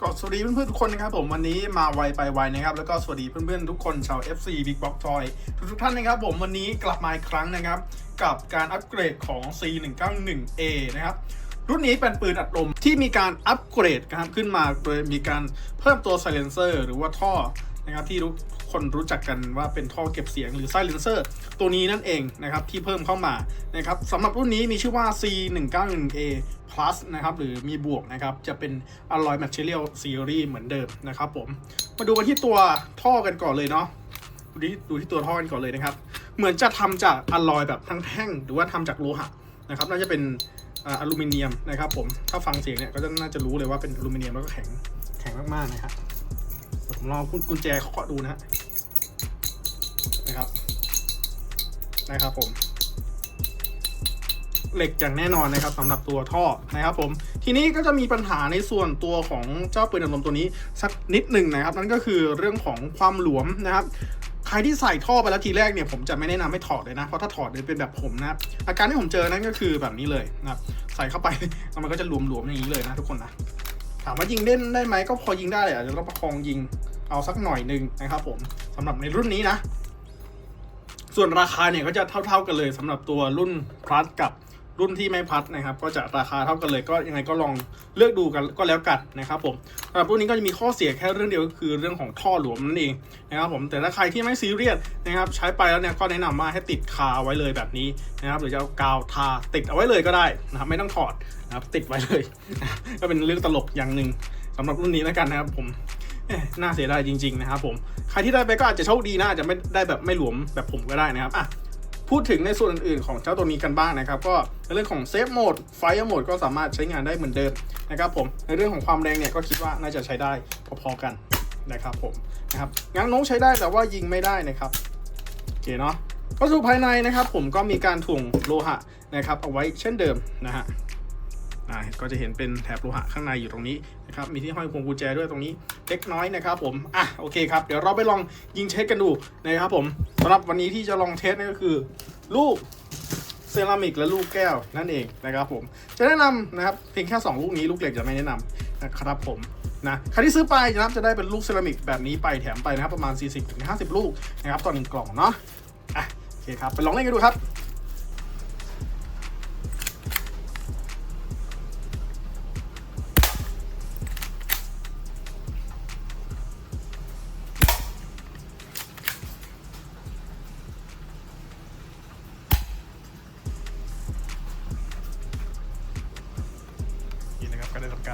สวัสดีเพื่อนๆทุกคนนะครับผมวันนี้มาไวไปไวนะครับแล้วก็สวัสดีเพื่อนๆทุกคนชาว FC Big Box Toy ทุกๆท่านนะครับผมวันนี้กลับมาอีกครั้งนะครับ กับการอัปเกรดของ C191A นะครับรุ่นนี้เป็นปืนอัดลมที่มีการอัปเกรดนะครับขึ้นมาโดยมีการเพิ่มตัวไซเลนเซอร์หรือว่าท่อ นะครับที่ทุกคนรู้จักกันว่าเป็นท่อเก็บเสียงหรือ silencer ตัวนี้นั่นเองนะครับที่เพิ่มเข้ามานะครับสำหรับรุ่นนี้มีชื่อว่า C191A plus นะครับหรือมีบวกนะครับจะเป็น alloy material series เหมือนเดิมนะครับผมมาดูกันที่ตัวท่อกันก่อนเลยเนาะดูที่ดูที่ตัวท่อกันก่อนเลยนะครับ เหมือนจะทำจากอลลอยแบบทั้งแท่งหรือว่าทำจากโลหะนะครับน่าจะเป็นอลูมิเนียมนะครับผมถ้าฟังเสียงเนี่ยก็จะน่าจะรู้เลยว่าเป็นอลูมิเนียมแล้วก็แข็งแข็งมากๆนะครับ ผมลองกุญกุญแจเคาะดูนะนะครับนะครับผม เหล็กอย่างแน่นอนนะครับสำหรับตัวท่อนะครับ ผม ทีนี้ก็จะมีปัญหาในส่วนตัวของเจ้าปืนอัดลมตัวนี้สักนิดหนึ่งนะครับ นั่นก็คือเรื่องของความหลวมนะครับใครที่ใส่ท่อไปแล้วทีแรกเนี่ยผมจะไม่แนะนำให้ถอดเลยนะ เพราะถ้าถอดเนี่ยเป็นแบบผมนะอาการที่ผมเจอนั่นก็คือแบบนี้เลยนะใส่เข้าไปแล้วมันก็จะหลวมๆอย่างนี้เลยนะทุกคนนะถามว่ายิงเล่นได้ไหมก็พอยิงได้อาจจะต้องประคองยิง เอาสักหน่อยหนึ่งนะครับผมสำหรับในรุ่นนี้นะ ส่วนราคาเนี่ยก็จะเท่า ๆกันเลยสำหรับตัวรุ่นพลัสกับรุ่นที่ไม่พลัสนะครับ ก็จะราคาเท่ากันเลยก็ยังไงก็ลองเลือกดูกันก็แล้วกันนะครับผมสำหรับรุ่นนี้ก็จะมีข้อเสียแค่เรื่องเดียวก็คือเรื่องของท่อหลวมนั่นเองนะครับผมแต่ถ้าใครที่ไม่ซีเรียสนะครับ ใช้ไปแล้วเนี่ยก็แนะนำว่าให้ติดคาไว้เลยแบบนี้นะครับ หรือจะเอากาวทาติดเอาไว้เลยก็ได้นะครับไม่ต้องถอดนะครับติดไว้เลย ก็เป็นเรื่องตลกอย่างหนึ่งสำหรับรุ่นนี้แล้วกันนะครับผม น่าเสียดายจริง ๆ นะครับผมใครที่ได้ไปก็อาจจะโชคดีนะอาจจะไม่ได้แบบไม่หลวมแบบผมก็ได้นะครับอะพูดถึงในส่วนอื่นๆ ของเจ้าตัวนี้กันบ้างนะครับ ก็ในเรื่องของเซฟโหมดไฟโหมดก็สามารถใช้งานได้เหมือนเดิมนะครับผมในเรื่องของความแรงเนี่ยก็คิดว่าน่าจะใช้ได้พอๆกันนะครับผมนะครับง้างน้งใช้ได้แต่ว่ายิงไม่ได้นะครับโอเคเนาะวัสดุภายในนะครับ ผมก็มีการถ่วงโลหะนะครับเอาไว้เช่นเดิมนะฮะ อ่าก็จะเห็นเป็นแถบโลหะข้างในอยู่ตรงนี้นะครับมีที่ห้อยพวงกุญแจด้วยตรงนี้เล็กน้อยนะครับผมอะโอเคครับเดี๋ยวเราไปลองยิงเทสกันดูนะครับผมสำหรับวันนี้ที่จะลองเทสนั่นก็คือ ลูกเซรามิกและลูกแก้วนั่นเองนะครับผมจะแนะนำนะครับเพียงแค่ 2 ลูกนี้ลูกเหล็กจะไม่แนะนำนะครับผมนะใครที่ซื้อไปนะครับจะได้เป็นลูกเซรามิกแบบนี้ไปแถมไปนะครับประมาณ 40-50 ลูกนะครับต่อหนึ่งกล่องเนาะอะโอเคครับไปลองเล่นกันดูครับ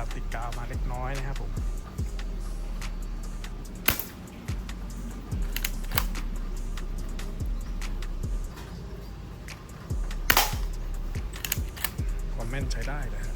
ดติดกาวมาเล็กน้อยนะครับผมความแม่นใช้ได้นะฮะใ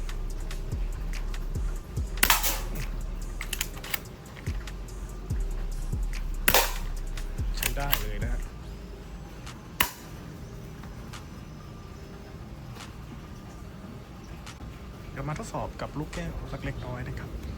จะมาทดสอบกับลูกแก้วสักเล็กน้อยนะครับ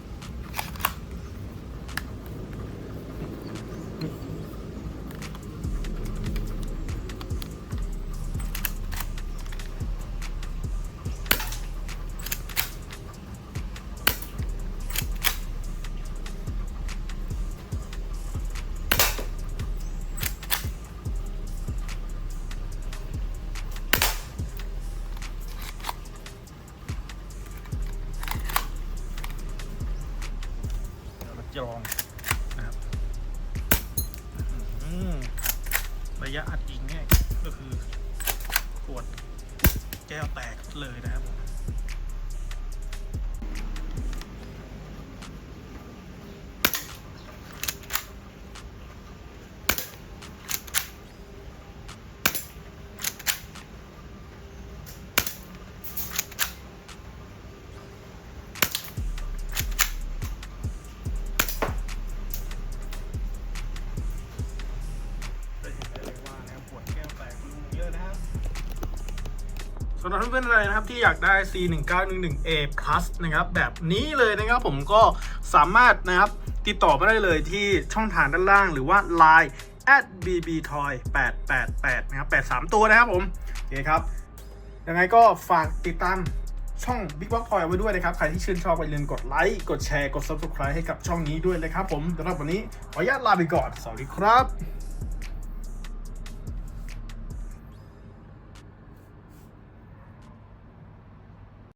ยวเราจะลองนะครับระยะอัดยิงเนี่ยก็คือปวดแก้วแตกเลยนะครับผม สำหรับเพื่อนๆอะไรนะครับที่อยากได้ C1911A Plus นะครับแบบนี้เลยนะครับผมก็สามารถนะครับติดต่อมาได้เลยที่ช่องทางด้านล่างหรือว่า Line at @bbtoy 888นะครับ83 ตัวนะครับผมโอเคครับยังไงก็ฝากติดตามช่อง Big Box Toy ไว้ด้วยนะครับ ใครที่ชื่นชอบอย่าลืมกดไลค์กดแชร์กด Subscribe ให้กับช่องนี้ด้วยเลยครับผมสำหรับวันนี้ขออนุญาตลาไปก่อน สวัสดีครับ